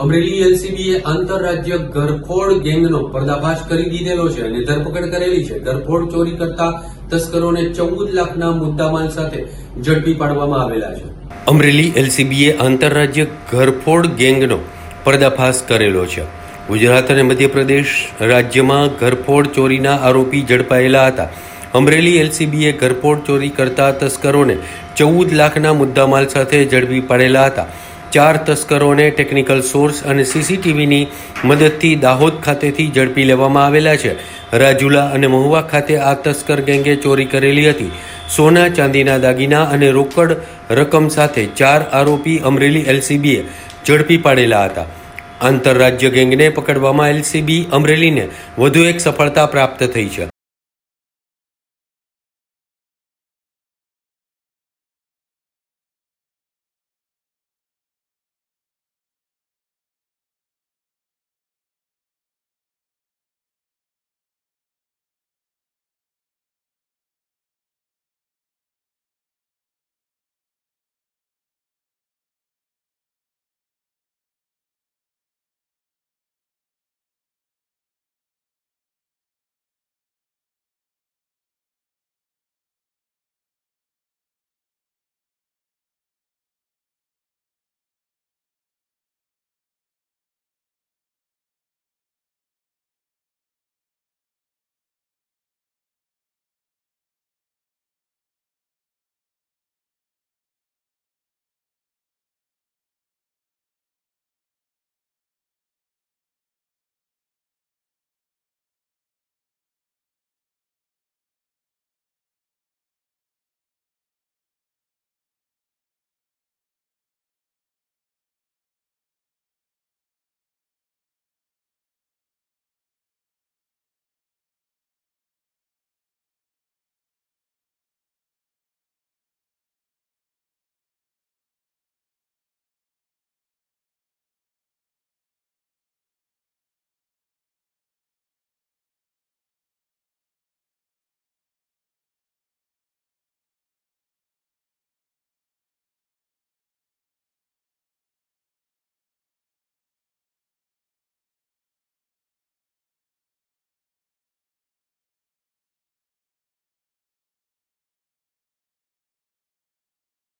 અમરેલી એલસીબીએ આંતરરાજ્ય ઘરફોડ ગેંગનો પર્દાફાશ કરી દીધેલો છે અને ધરપકડ કરેલી છે. ઘરફોડ ચોરી કરતા તસ્કરોને ચૌદ લાખના મુદ્દામાલ સાથે ઝડપી પાડવામાં આવેલા છે. અમરેલી એલસીબીએ આંતરરાજ્ય ઘરફોડ ગેંગનો પર્દાફાશ કરેલો છે. ગુજરાત અને મધ્યપ્રદેશ રાજ્યમાં ઘરફોડ ચોરીના આરોપી ઝડપાયેલા હતા. અમરેલી એલસીબીએ ઘરફોડ ચોરી કરતા તસ્કરોને ચૌદ લાખના મુદ્દામાલ સાથે ઝડપી પાડેલા હતા. ચાર તસ્કરોને ટેકનિકલ સોર્સ અને સીસીટીવીની મદદથી દાહોદ ખાતેથી ઝડપી લેવામાં આવેલા છે. રાજુલા અને મહુવા ખાતે આ તસ્કર ગેંગે ચોરી કરેલી હતી. સોના, ચાંદીના દાગીના અને રોકડ રકમ સાથે ચાર આરોપી અમરેલી એલસીબીએ ઝડપી પાડેલા હતા. આંતરરાજ્ય ગેંગને પકડવામાં એલસીબી અમરેલીને વધુ એક સફળતા પ્રાપ્ત થઈ છે.